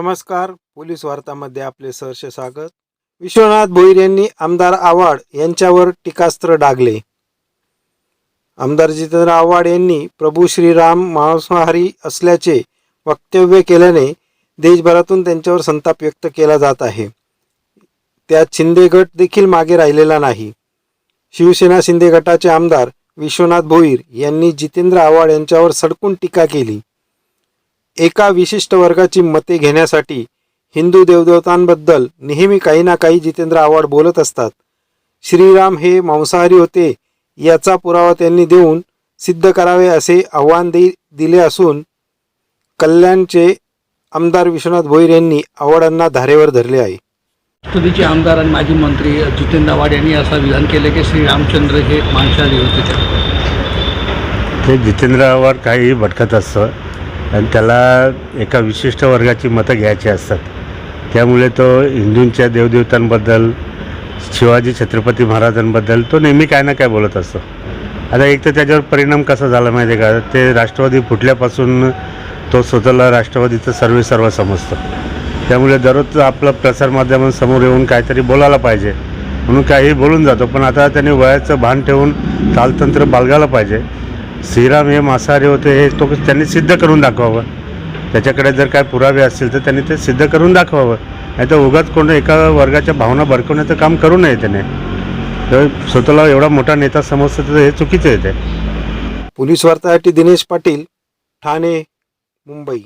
नमस्कार. पोलीस वार्तामध्ये आपले सहर्ष स्वागत. विश्वनाथ भोईर यांनी आमदार आव्हाड यांच्यावर टीकास्त्र डागले. आमदार जितेंद्र आव्हाड यांनी प्रभू श्रीराम मांसाहारी असल्याचे वक्तव्य केल्याने देशभरातून त्यांच्यावर संताप व्यक्त केला जात आहे. त्यात शिंदे गट देखील मागे राहिलेला नाही. शिवसेना शिंदे गटाचे आमदार विश्वनाथ भोईर यांनी जितेंद्र आव्हाड यांच्यावर सडकून टीका केली. एका विशिष्ट वर्गाची मते घेण्यासाठी हिंदू देवदेवतांबद्दल नेहमी काही ना काही जितेंद्र आव्हाड बोलत असतात. श्रीराम हे मांसाहारी होते याचा पुरावा त्यांनी देऊन सिद्ध करावे असे आव्हान दे दिले असून कल्याणचे आमदार विश्वनाथ भोईर यांनी आव्हाडांना धारेवर धरले आहे. राष्ट्रवादीचे आमदार आणि माजी मंत्री जितेंद्र आव्हाड यांनी असं विधान केलं की श्री रामचंद्र हे मांसाहारी होते. ते. जितेंद्र आव्हाड काहीही भटकत असतं. आणि त्याला एका विशिष्ट वर्गाची मतं घ्यायची असतात. त्यामुळे तो हिंदूंच्या देवदेवतांबद्दल शिवाजी छत्रपती महाराजांबद्दल तो नेहमी काय ना काय बोलत असतो. आता एक तर त्याच्यावर परिणाम कसा झाला माहिती आहे का? ते राष्ट्रवादी फुटल्यापासून तो स्वतःला राष्ट्रवादीचं सर्वे सर्व समजतो. त्यामुळे दररोज आपलं प्रसारमाध्यमांसमोर येऊन काहीतरी बोलायला पाहिजे. म्हणून काही बोलून जातो पण आता त्याने वयाचं भान ठेवून तालतंत्र बाळगायला पाहिजे. श्रीराम हे मांसाहारी होते हे तो त्यांनी सिद्ध करून दाखवावं. त्याच्याकडे जर काय पुरावे असतील तर त्यांनी ते सिद्ध करून दाखवावं. नाही तर उगाच कोण एका वर्गाच्या भावना भडकवण्याचं काम करू नये त्याने. तर स्वतःला एवढा मोठा नेता समजतं तर हे चुकीचं येते पोलीस वार्तासाठी दिनेश पाटील ठाणे मुंबई.